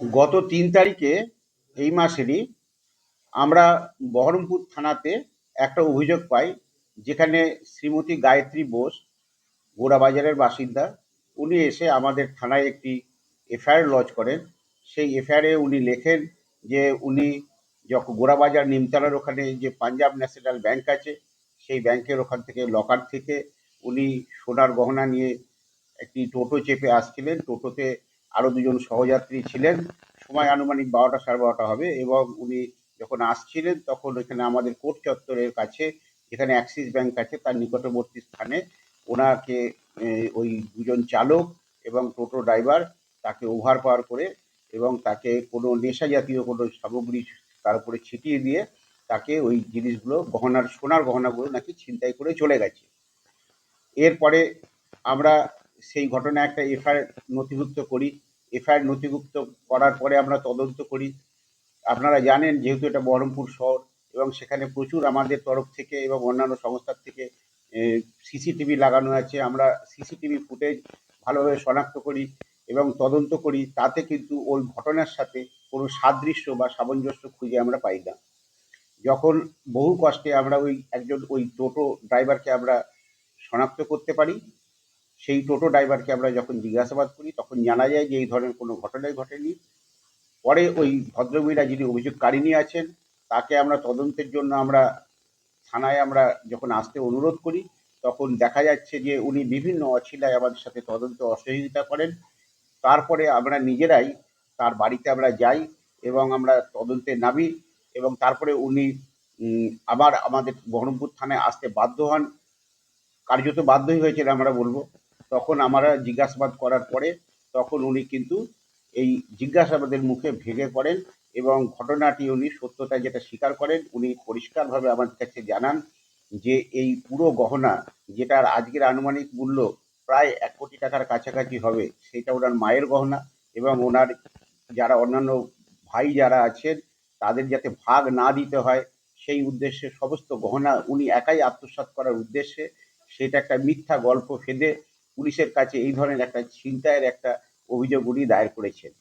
গত তিন তারিখে এই মাসেরই আমরা বহরমপুর থানাতে একটা অভিযোগ পাই, যেখানে শ্রীমতী গায়ত্রী বোস, গোড়াবাজারের বাসিন্দা, উনি এসে আমাদের থানায় একটি এফআইআর লজ করেন। সেই এফআইআরে উনি লেখেন যে উনি যখন গোড়াবাজার নিমতলার ওখানে যে পাঞ্জাব ন্যাশনাল ব্যাংক আছে, সেই ব্যাংকের ওখান থেকে লকার থেকে উনি সোনার গহনা নিয়ে একটি টোটো চেপে আসছিলেন। টোটোতে আরও দুজন সহযাত্রী ছিলেন। সময় আনুমানিক বারোটা সাড়ে বারোটা হবে এবং উনি যখন আসছিলেন তখন এখানে আমাদের কোর্ট চত্বরের কাছে, যেখানে অ্যাক্সিস ব্যাংক আছে, তার নিকটবর্তী স্থানে ওনাকে ওই দুজন চালক এবং টোটো ড্রাইভার তাকে ওভার পাওয়ার করে এবং তাকে কোনো নেশা জাতীয় কোনো সামগ্রী তার উপরে ছিটিয়ে দিয়ে তাকে ওই জিনিসগুলো, গহনার, সোনার গহনাগুলো নাকি ছিনতাই করে চলে গেছে। এরপরে আমরা সেই ঘটনা একটা এফআইআর নথিভুক্ত করি। এফআইআর নথিভুক্ত করার পরে আমরা তদন্ত করি। আপনারা জানেন, যেহেতু এটা বহরমপুর শহর এবং সেখানে প্রচুর আমাদের তরফ থেকে এবং অন্যান্য সংস্থার থেকে সিসিটিভি লাগানো আছে। আমরা সিসিটিভি ফুটেজ ভালোভাবে শনাক্ত করি এবং তদন্ত করি। তাতে কিন্তু ওই ঘটনার সাথে কোনো সাদৃশ্য বা সামঞ্জস্য খুঁজে আমরা পাই না। যখন বহু কষ্টে আমরা ওই একজন, ওই টোটো ড্রাইভারকে আমরা শনাক্ত করতে পারি সেই টোটো ড্রাইভারকে আমরা যখন জিজ্ঞাসাবাদ করি, তখন জানা যায় যে এই ধরনের কোনো ঘটনাই ঘটেনি। পরে ওই ভদ্রমহিলা যিনি অভিযোগকারিণী আছেন, তাকে আমরা তদন্তের জন্য আমরা থানায় আমরা যখন আসতে অনুরোধ করি, তখন দেখা যাচ্ছে যে উনি বিভিন্ন অছিলায় আমাদের সাথে তদন্ত অসহযোগিতা করেন। তারপরে আমরা নিজেরাই তার বাড়িতে আমরা যাই এবং আমরা তদন্তে নামি এবং তারপরে উনি আবার আমাদের বহরমপুর থানায় আসতে বাধ্য হন। কার্যত বাধ্যই হয়েছিল আমরা বলব। তখন আমরা জিজ্ঞাসাবাদ করার পরে তখন উনি কিন্তু এই জিজ্ঞাসাবাদের মুখে ভেঙে পড়েন এবং ঘটনাটি উনি সত্যতা যেটা স্বীকার করেন, উনি পরিষ্কারভাবে আমার কাছে জানান যে এই পুরো গহনা যেটার আজকের আনুমানিক মূল্য প্রায় এক কোটি টাকার কাছাকাছি হবে, সেটা ওনার মায়ের গহনা এবং ওনার যারা অন্যান্য ভাই যারা আছেন তাদের যাতে ভাগ না দিতে হয়, সেই উদ্দেশ্যে সমস্ত গহনা উনি একাই আত্মসাৎ করার উদ্দেশ্যে সেটা একটা মিথ্যা গল্প ফেদে পুলিশের কাছে এই ধরনের একটা ছিনতাইয়ের একটা অভিযোগ উনি দায়ের করেছেন।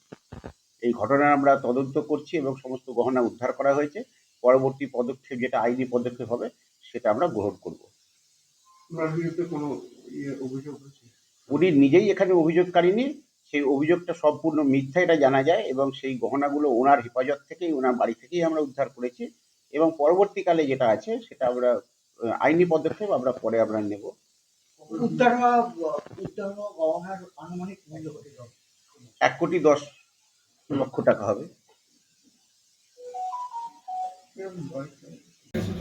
এই ঘটনার আমরা তদন্ত করছি এবং সমস্ত গহনা উদ্ধার করা হয়েছে। পরবর্তী পদক্ষেপ যেটা আইনি পদক্ষেপ হবে সেটা আমরা গ্রহণ করব। কোনো ইয়ে উনি নিজেই এখানে অভিযোগকারিনী সেই অভিযোগটা সম্পূর্ণ মিথ্যা এটা জানা যায় এবং সেই গহনাগুলো ওনার হেফাজত থেকেই ওনার বাড়ি থেকেই আমরা উদ্ধার করেছি এবং পরবর্তীকালে যেটা আছে সেটা আমরা আইনি পদক্ষেপ আমরা পরে আমরা নেব। উদ্ধার হওয়া গহনার আনুমানিক মূল্য কত? এক কোটি দশ লক্ষ টাকা হবে।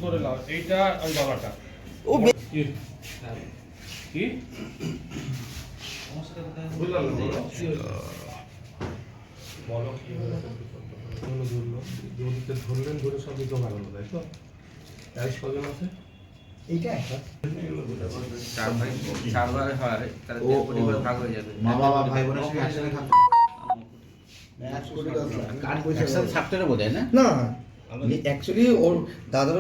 করে লাও এইটা ও কি? বলো। কি ধরলেন ধরে সব জমা গেল তাই তো? তাই ছজন আছে? এইটা একটা। চার ভাই চার ভাই হয় তাহলে ও, দেড় কোটি করে ও। ভাগ হয়ে যাবে। মা বাবা ভাই বোনের সঙ্গে একসাথে থাকতো কাঠ পয়সা থাকতে বোধ হয় না? না অ্যাকচুয়ালি ওর দাদার